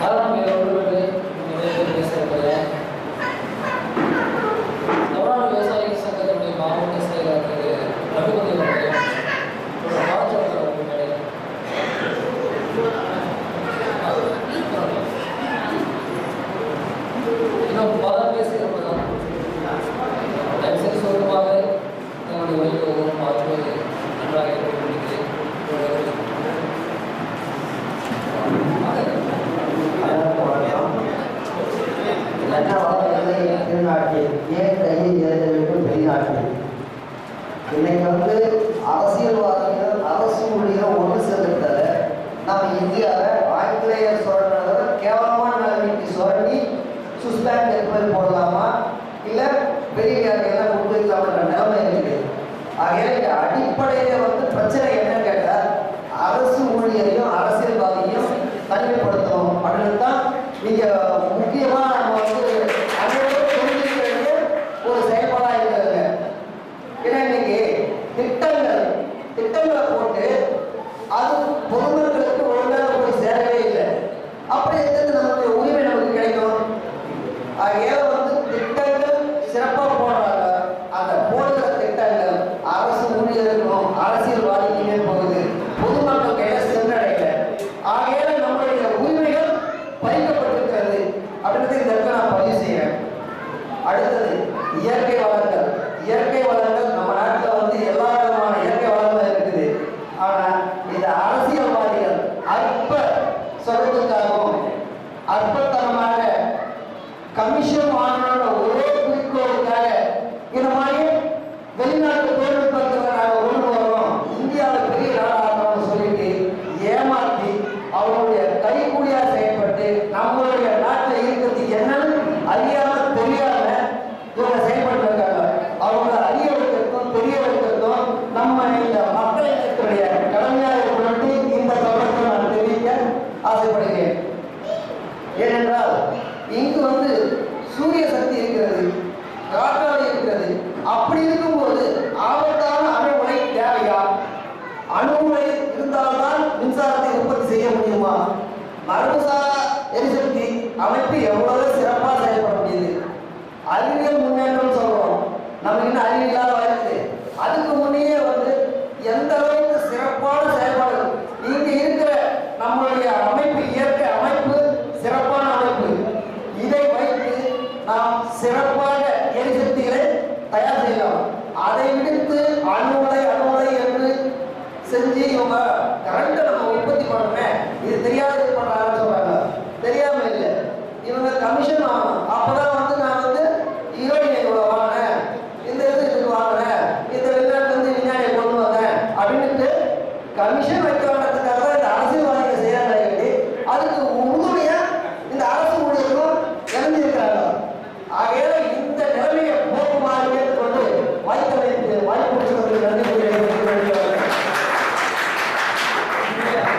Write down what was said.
ಕಾರಣ ಬೇರೆ ಬೇಸರ நடக்குது. வந்து அரசியல்வாதிகள் அரசு மொழிகளை ஒன்று சேர்ந்ததால நம்ம இந்தியாவை ஆங்கிலேயர் சொல்றத கேவலமான நிலைமைக்கு சொல்லி சுஸ்பேண்ட் டெலிவரி போடலாமா? இல்லை பெரிய எல்லாம் கொடுத்துக்கலாமா நிலைமை இருக்குது ஆகையால் இங்கே அடிப்படையில் வந்து பிரச்சனை அடுத்தது ஏனென்றால் இங்கு வந்து சூரிய சக்தி இருக்கிறது காற்றாலை இருக்கிறது. அப்படி இருக்கும் போது ஆபத்தான அணுகுமுறை தேவையா? அணுகுமுறை இருந்தால்தான் மின்சாரத்தை உற்பத்தி செய்ய முடியுமா? மரபுசாரா எரிசக்தி அமைப்பு எவ்வளவு சிறப்பாக எரிசக்திகளை தயார் செய்யலாம். அதை விடுத்து அணுவலை அணுவலை என்று செஞ்சு இவங்க கரண்ட்டை நம்ம உற்பத்தி பண்ணணுமே. இது தெரியாத இது பண்ணுறாங்கன்னு சொல்கிறாங்க தெரியாம இல்லை. இவங்க கமிஷன் ஆகணும் அப்பதான் வந்து நான் வந்து ஈரோடு இவ்வளோ வாங்கினேன். இந்த இடத்துக்கு வாங்குறேன். இந்த வெளிநாட்டுலேருந்து விஞ்ஞானியை கொண்டு வந்தேன். அப்படின்ட்டு கமிஷன் வைக்க